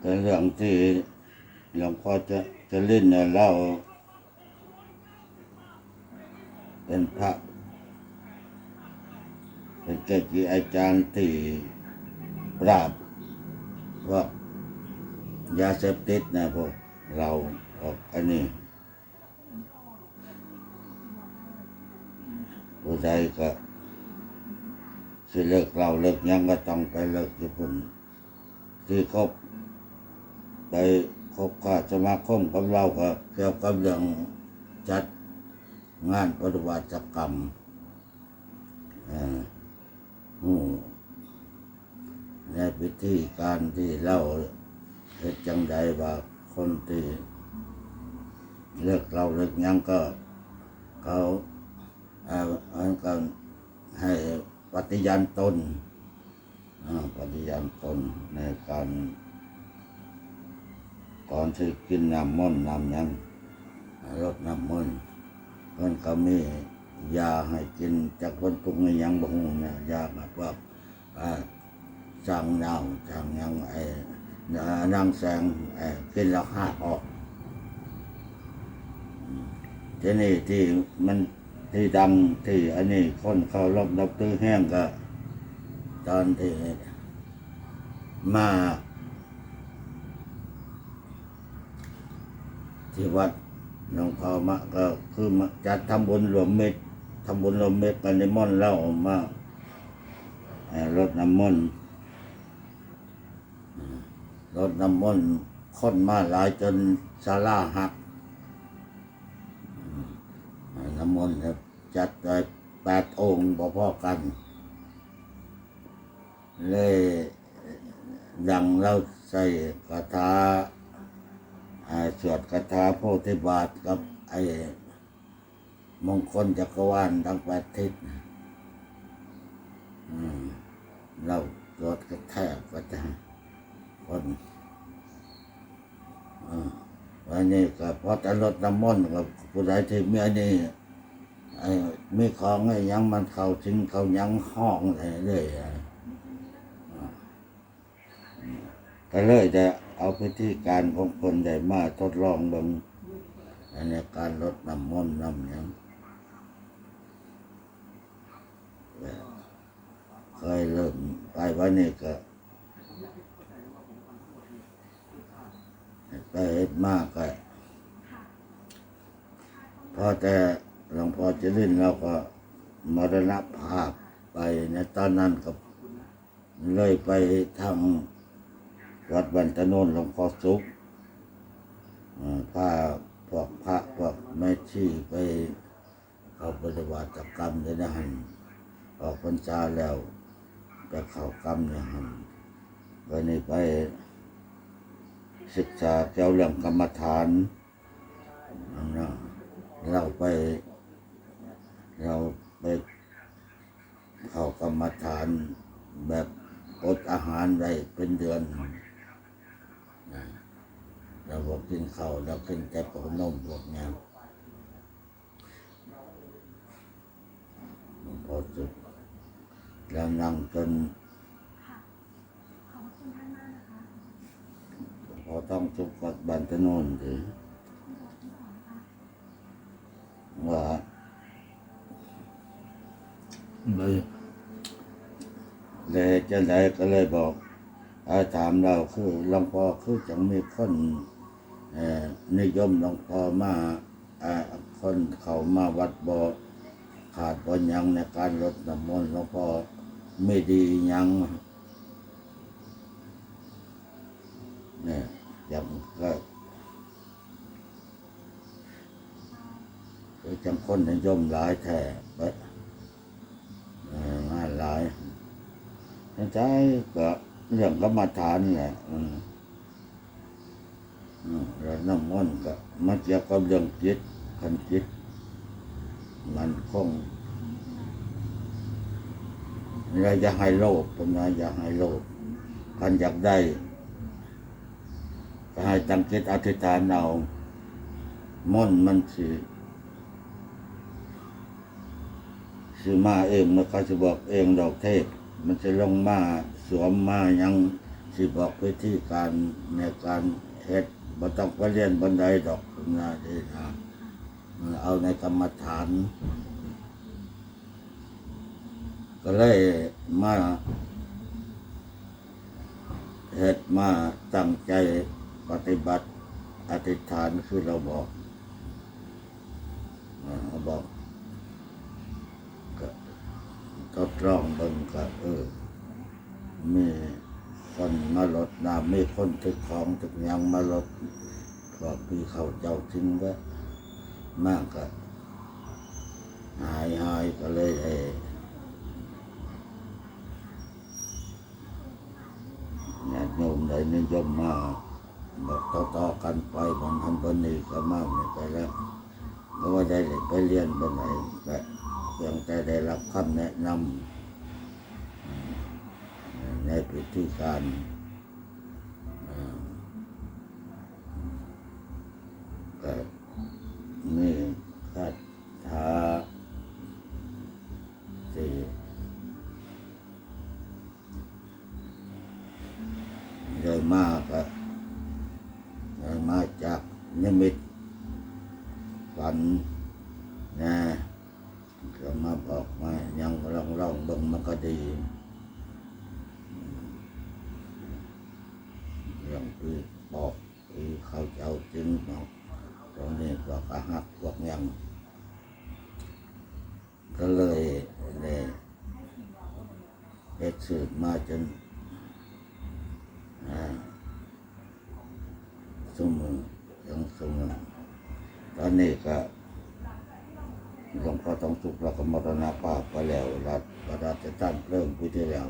เป็นเรื่องที่หลวงพ่อจะจะเล่นเนี่ยเล่า เป็นพระเป็นเกจิอาจารย์ที่ปราบพวกยาเสพติดนะพวกเราออกอันนี้ผู้ใดก็สิเลิกเราเลิกยังก็ต้องไปเลิกญี่ปุ่นที่คบ ไปคบค้าสมาคมกับเราก็เกี่ยวกับเรื่องจัดงานปฏิบัติกรรมเอ่อหูในพิธีการที่เราเฮ็ดจังใดว่าคนที่เลิกเราเลิกยังก็ เขาเอ่ออันก็ให้ปฏิญาณตนอ่าปฏิญาณตนในการ ก่อนที่กินน้ำมนต์น้ำยังรดน้ำมนต์เพิ่นก็มียาให้กินจากคนปรุงในยังบ่ฮู้เนี่ยยาแบบว่าอ่าสร้างเน่าสร้างยังไอ้นางแสงไอ้กินแล้วหาออกทีนี่ที่มันที่ดังที่อันนี้คนเขารบนับตื้อแห้งก็ ตอนที่มา ที่วัดหลวงพ่อมาก็คือมาจัดทำบุญรวมเม็ดทำบุญรวมเม็ดกันในม่อนเล่ามาเอ่อรถน้ำมนต์รถน้ำมนต์ค้นมาหลายจนศาลาหักน้ำมนต์ครับจัดไปแปดองค์พอๆกัน เลยดังเราใส่คาถาอ่า สวดคาถาโพธิบาทกับไอ้มงคลจักรวาลทั้งแปดทิศอืมเราสวดกระแทกก็จะคนอ่าอันนี้ก็พอจะลดน้ำมนต์กับผู้ใดที่มีอันนี้ไอ้มีของไอ้ยังมันเข้าถึงเขายังห้องอะไรเลยอะก็เลยจะ เอาพิธีการของคนใหญ่มาทดลองเบางอันนี้การลดน้ำมนต์น้ำหยังเคยเริ่มไปวันนี้ก็ไปเฮ็ดมากก็พอแต่หลวงพ่อจะลินเราก็มรณภาพไปในตอนนั้นก็เลยไปทาง วัดบันตะโนนหลวงพ่อสุขพาพวกพระพวกแม่ชีไปเข้าปฏิบัติกรรมในหันออกพรรษาแล้วไปเข้ากรรมในหันวันนี้ไปศึกษาเกี่ยวเรื่องกรรมฐานนะเราไป เราไปเข้ากรรมฐานแบบอดอาหารไว้เป็นเดือน เราบอกกินข้าวเรากินแต่ปนมพวกนี้พอจุดแล้วนั่งจนพอต้องจุกกัดบันตะโนนถือว่าเลยเลยจะไหนก็เลยบอก อาถามเราคือหลวงพ่อคือจังมีคนนิยมหลวงพ่อมาอคนเขามาวัดบ่ขาดบ่ยังในการลดน้ำมนต์หลวงพ่อไม่ดียังเนี่ยอย่างก็จังคนนิยมหลายแท้ไปงานหลายใช่ก็ เรื่องกรรมฐานแหละอืมอืมแล้วน้ำมนต์ก็มันเกี่ยวกับเรื่องจิตคันจิต มันคงเราจะให้โลภเป็นไงอยากให้โลภคันอยากได้ก็ให้ตั้งจิตอธิษฐานเอาม่อนมันสิสิมาเองมันก็จะบอกเองดอกเทพ มันจะลงมาสวมมายังสิบอกวิธีการในการเฮ็ดบ่ต้องไปเรียนบันไดดอกนะดีนะเอาในกรรมฐาน ก็เลยมาเฮ็ดมาตั้งใจปฏิบัติอธิษฐานคือเราบอกเราบอก ก็ตรองเบิ่งก็เออ มีคนมาลดน้ำมีคนถึกของถึกยังมาลดก็คือเขาเจ้าทิ้งไว้มากก็หายหายก็เลยเออญาติโยมได้นิยมมาบอกต่อๆกันไปบางทันบนนี้ก็มากไปแล้วเพราะว่าได้ไปเรียนบนไหนก็เพียงแต่ได้รับคำแนะนำในพิธีการเอ่อก็มีคาถาที่ได้มาก็ได้มาจากนิมิตฝันนะ ก็มาบอกมายังลองลองเบิ่งมันก็ดีเรื่องคือบอกคือเขาจะเอาจริงเนาะตรงนี้ก็กระหักพวกยังก็เลยเลยเอ็ดสืบมาจนสมมือยังสมมือตอนนี้ก็ หลวงพ่อต้องสุขเราก็มรณภาพไปแล้วรัฐประราชทานเริ่มพิธีแล้ว